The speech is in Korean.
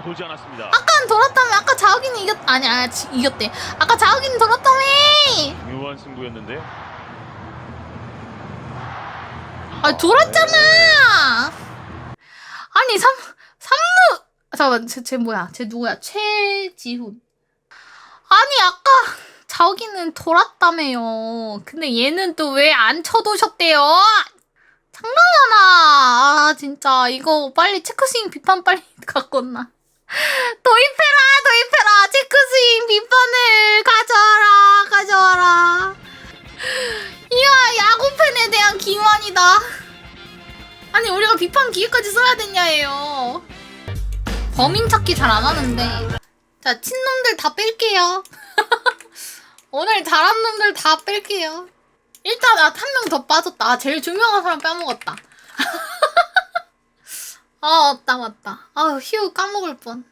어, 도지 않았습니다. 아까는 돌았다며 아까 자욱이는 이겼 아니 지- 이겼대. 아까 자욱이는 돌았다며! 중요한 승부였는데요. 아 돌았잖아! 아니 삼 삼루! 잠깐만 쟤, 쟤 뭐야? 쟤 누구야? 최지훈. 아니 아까 자욱이는 돌았다며요. 근데 얘는 또 왜 안 쳐도셨대요? 장난하나? 아 진짜. 이거 빨리 체크스윙 비판 빨리 갖고 온나 도입해라 도입해라 비판을 가져와라 가져와라. 이야 야구팬에 대한 기만이다. 아니 우리가 비판 기회까지 써야 됐냐예요. 범인 찾기 잘 안 하는데. 자 친놈들 다 뺄게요. 오늘 잘한 놈들 다 뺄게요. 일단 아, 한 명 더 빠졌다. 아, 제일 중요한 사람 빼먹었다. 아 맞다 맞다. 아휴 까먹을 뻔